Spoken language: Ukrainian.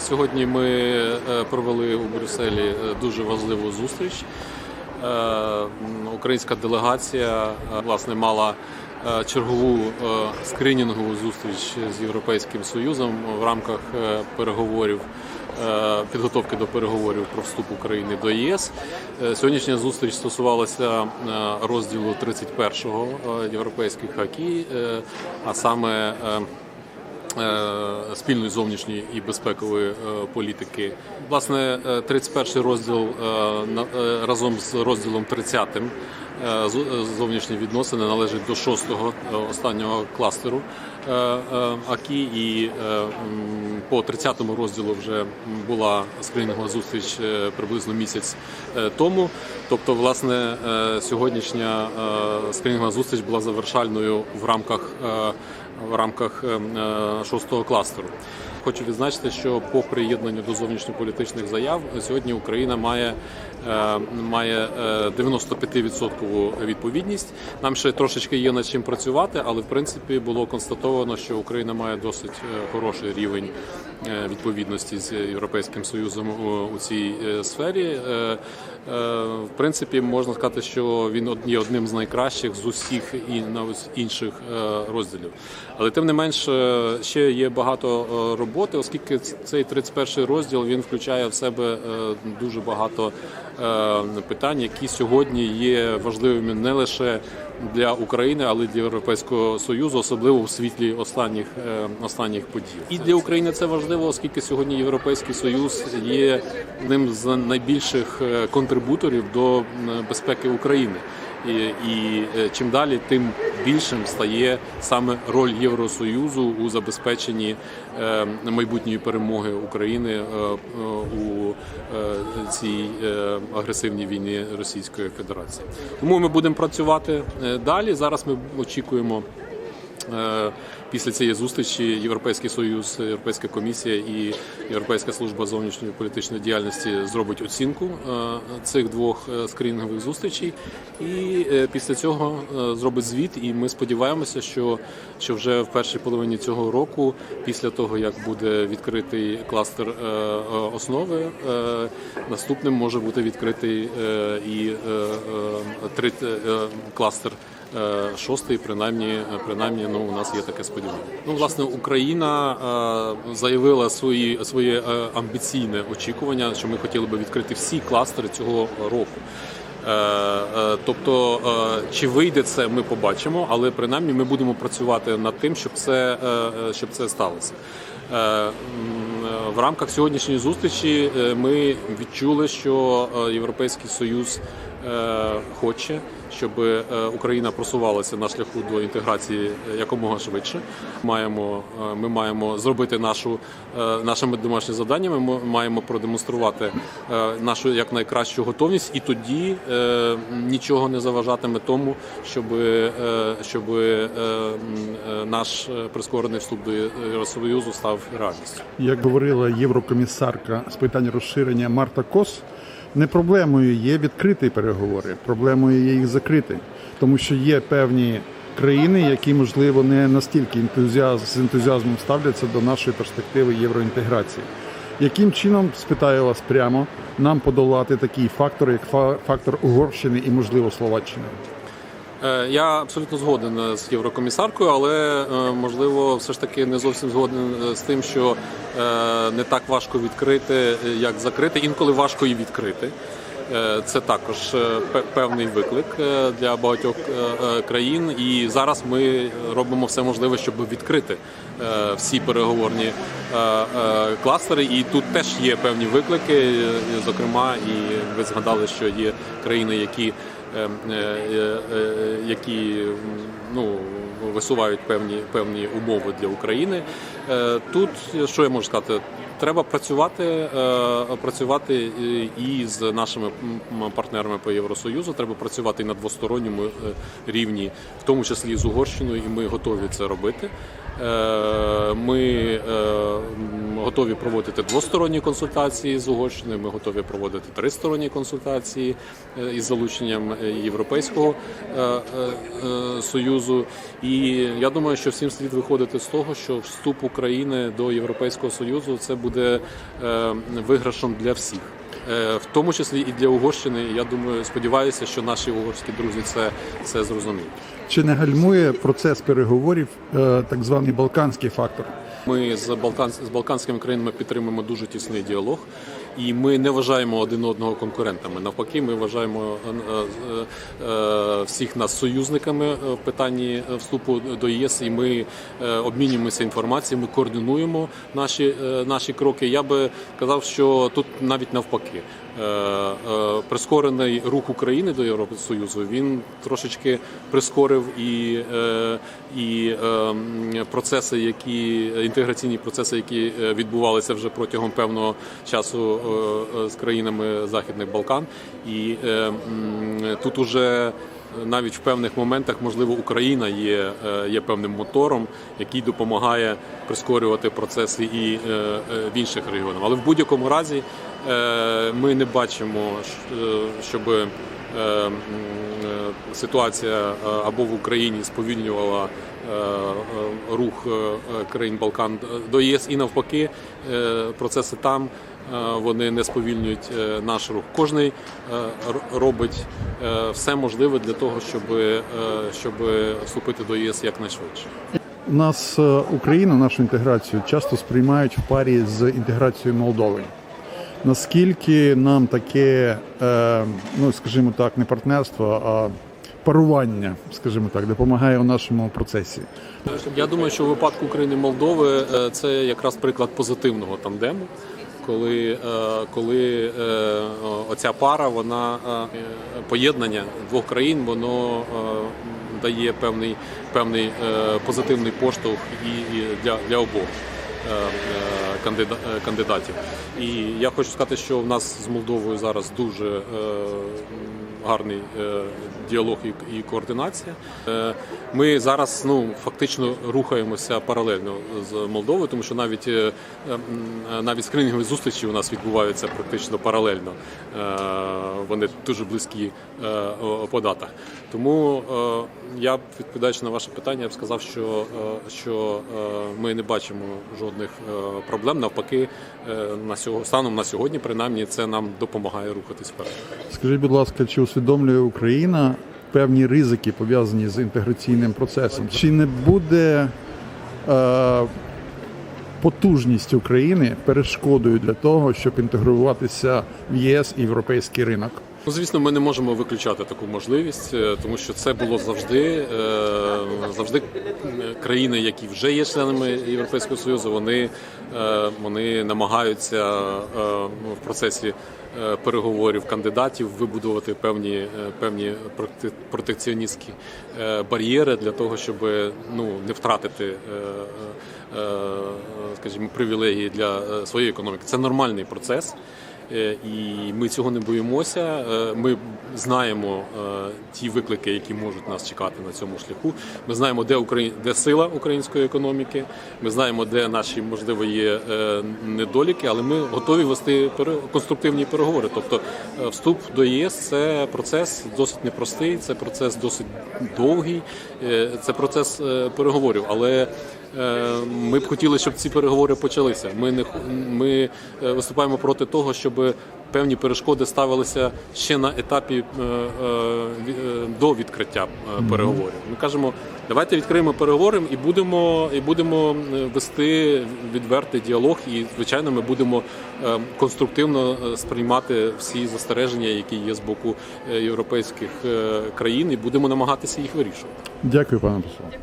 Сьогодні ми е, провели у Брюсселі е, дуже важливу зустріч. Е, Українська делегація власне мала чергову скринінгову зустріч з Європейським Союзом в рамках переговорів. Підготовки до переговорів про вступ України до ЄС. Сьогоднішня зустріч стосувалася розділу 31-го е, європейських акі, е, а саме спільної зовнішньої і безпекової е, політики. Власне, е, 31 розділ е, е, разом з розділом 30 е, з- е, зовнішні відносини належить до шостого е, останнього кластеру е, е, АКІ, і е, по 30 розділу вже була скринінгова зустріч е, приблизно місяць е, тому. Тобто, власне, е, сьогоднішня е, скринінгова зустріч була завершальною в рамках е, в рамках е, е, шостого кластеру. Хочу відзначити, що по приєднанню до зовнішньополітичних заяв сьогодні Україна має, е, має е, 95% відповідність. Нам ще трошечки є над чим працювати, але в принципі було констатовано, що Україна має досить хороший рівень відповідності з Європейським Союзом у- цій сфері. Е, В принципі, можна сказати, що він є одним з найкращих з усіх і навіть інших е, розділів. Але тим не менш е, ще є багато роботи, оскільки цей 31 розділ він включає в себе дуже багато питань, які сьогодні є важливими не лише для України, але й для Європейського союзу, особливо в світлі останніх е, останніх подій. І для України це важливо, оскільки сьогодні Європейський Союз є одним з найбільших е, контрибуторів до безпеки України. І, е, чим далі, тим більшим стає саме роль Євросоюзу у забезпеченні е, майбутньої перемоги України е, у цій агресивній війні Російської Федерації. Тому ми будемо працювати далі. Зараз ми очікуємо. Після цієї зустрічі Європейський Союз, Європейська комісія і Європейська служба зовнішньої політичної діяльності зробить оцінку е, цих двох е, скринінгових зустрічей, і е, після цього зробить звіт. І ми сподіваємося, що, що вже в першій половині цього року, після того як буде відкритий кластер основи, наступним може бути відкритий і кластер. Шостий, принаймні, принаймні, ну у нас є таке сподівання. Ну, власне, Україна е, заявила свої своє е, амбіційне очікування, що ми хотіли би відкрити всі кластери цього року. Е, е, Тобто, е, чи вийде це, ми побачимо, але принаймні ми будемо працювати над тим, щоб це, е, е, щоб це сталося. Е, В рамках сьогоднішньої зустрічі е, ми відчули, що Європейський Союз хоче, щоб е, Україна просувалася на шляху до інтеграції е, якомога швидше. Маємо, е, ми маємо зробити нашу нашими домашніми завданнями. Ми маємо продемонструвати нашу як найкращу готовність, і тоді нічого не заважатиме тому, щоб, щоб наш прискорений вступ до Євросоюзу став реальністю. Як говорила єврокомісарка з питань розширення Марта Кос, не проблемою є відкриті переговори, проблемою є їх закрити, тому що є певні країни, які можливо не настільки ентузіаз, з ентузіазмом ставляться до нашої перспективи євроінтеграції. Яким чином спитаю вас прямо нам подолати такий фактор, як фа- фактор Угорщини і можливо Словаччини? Е, Я абсолютно згоден е, з єврокомісаркою, але е, можливо, все ж таки не зовсім згоден з тим, що не так важко відкрити, як закрити. Інколи важко і відкрити. Це також певний виклик для багатьох країн. І зараз ми робимо все можливе, щоб відкрити всі переговорні кластери. І тут теж є певні виклики. Зокрема, і ви згадали, що є країни, які які ну, висувають певні, певні умови для України. Е, Тут що я можу сказати? Треба працювати, е, працювати і- з нашими партнерами по Євросоюзу. Треба працювати і на двосторонньому е, рівні, в тому числі і з Угорщиною, і ми готові це робити. Е, Ми е, готові проводити двосторонні консультації з Угорщиною. Ми готові проводити тристоронні консультації е, із залученням Європейського союзу. І я думаю, що всім слід виходити з того, що вступ України до Європейського союзу це буде виграшом для всіх. Е, В тому числі і для Угорщини. Я думаю, сподіваюся, що наші угорські друзі це, це зрозуміють. Чи не гальмує процес переговорів е, так званий балканський фактор? Ми з Балкан з балканськими країнами підтримуємо дуже тісний діалог, і ми не вважаємо один одного конкурентами. Навпаки, ми вважаємо е, е, е, всіх нас союзниками в питанні вступу до ЄС. І ми обмінюємося інформацією, ми координуємо наші, наші кроки. Я би казав, що тут навіть навпаки. Е, е, Прискорений рух України до Євросоюзу він трошечки прискорив і, е, і процеси, які інтеграційні процеси, які відбувалися вже протягом певного часу з країнами Західних Балкан. І тут уже навіть в певних моментах, можливо, Україна є, є певним мотором, який допомагає прискорювати процеси і в інших регіонах. Але в будь-якому разі ми не бачимо, щоб е, м, е, ситуація е, або в Україні сповільнювала е, е, рух е, країн Балкан до ЄС і навпаки е, процеси там. е, Вони не сповільнюють е, наш рух. Кожний е, робить е, все можливе для того, щоб, е, щоб вступити до єс якнайшвидше. Нас е, Україну, нашу інтеграцію часто сприймають в парі з інтеграцією Молдови. Наскільки нам таке, е, ну скажімо так, не партнерство, а парування, скажімо так, допомагає у нашому процесі? Я думаю, що у випадку України Молдови е, це якраз приклад позитивного тандему. Коли, е, коли оця пара, вона поєднання двох країн, воно дає певний, певний позитивний поштовх і для, для обох е, е, е, кандидатів. І я хочу сказати, що в нас з Молдовою зараз дуже гарний е, діалог і, координація. Е, Ми зараз ну фактично рухаємося паралельно з Молдовою, тому що навіть е, навіть скринінгові зустрічі у нас відбуваються практично паралельно. Вони дуже близькі по датах. Тому я відповідаючи на ваше питання, я б сказав, що, що ми не бачимо жодних проблем. Навпаки, на станом на сьогодні, принаймні, це нам допомагає рухатись вперед. Скажіть, будь ласка, чи усвідомлює Україна певні ризики пов'язані з інтеграційним процесом? Чи не буде е, потужність України перешкодою для того, щоб інтегруватися в ЄС і європейський ринок? Ну, звісно, ми не можемо виключати таку можливість, е, тому що це було завжди. е, Завжди країни, які вже є членами Європейського Союзу, вони, е, вони намагаються ну, в процесі переговорів кандидатів вибудувати певні, е, певні проте- протекціоністські е, бар'єри для того, щоб ну, не втратити. е, е, е, Скажімо, привілегії для е, своєї економіки. Це нормальний процес. Е, І ми цього не боїмося. Е, Ми знаємо е, ті виклики, які можуть нас чекати на цьому шляху. Ми знаємо, де Украї... де сила української економіки. Ми знаємо, де наші можливо є недоліки, але ми готові вести конструктивні переговори. Тобто, вступ до ЄС це процес досить непростий, це процес досить довгий, це процес переговорів. Але Ми б хотіли, щоб ці переговори почалися. Ми не ми е, виступаємо проти того, щоб певні перешкоди ставилися ще на етапі е, е, е, до відкриття е, переговорів. Ми кажемо, давайте відкриємо переговори і будемо і будемо е, вести відвертий діалог. І звичайно, ми будемо е, конструктивно е, сприймати всі застереження, які є з боку е, європейських е, країн, і будемо намагатися їх вирішувати. Дякую, пане посол.